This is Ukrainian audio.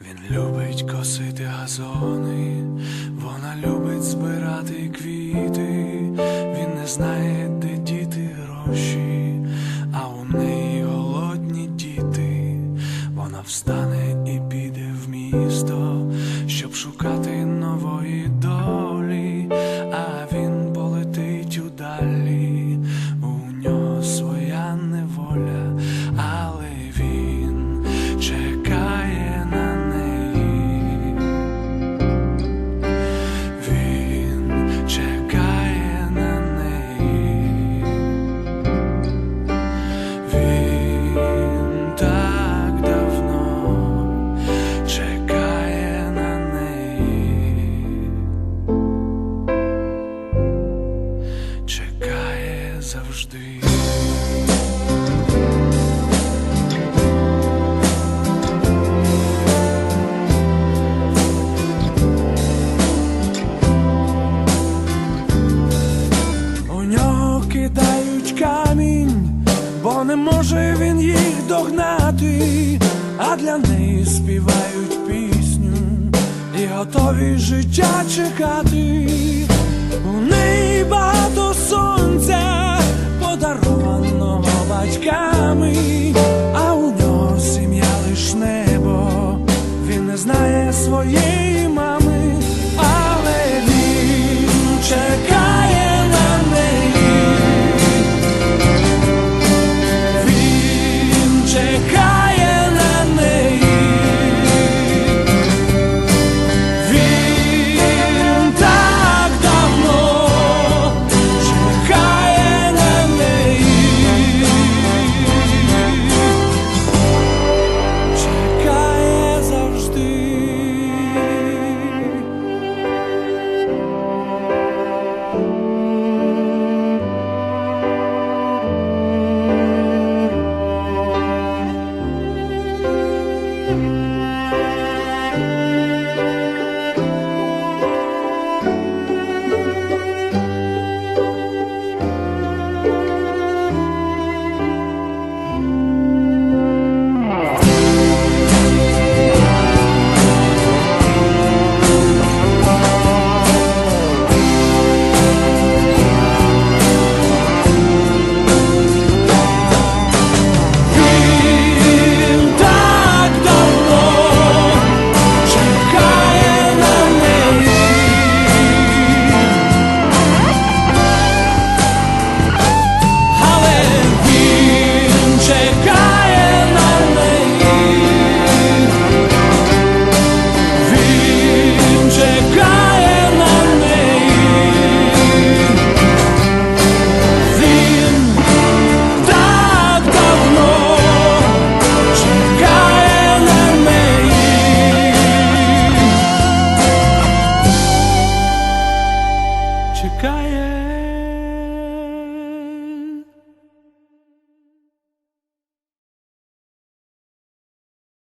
Він любить косити газони, вона любить збирати квіти, він не знає, де діти гроші, а у неї голодні діти. Вона встане і піде в місто, щоб шукати нової долі, завжди. У нього кидають камінь, бо не може він їх догнати, а для неї співають пісню і готові життя чекати. У неї багато сонця, не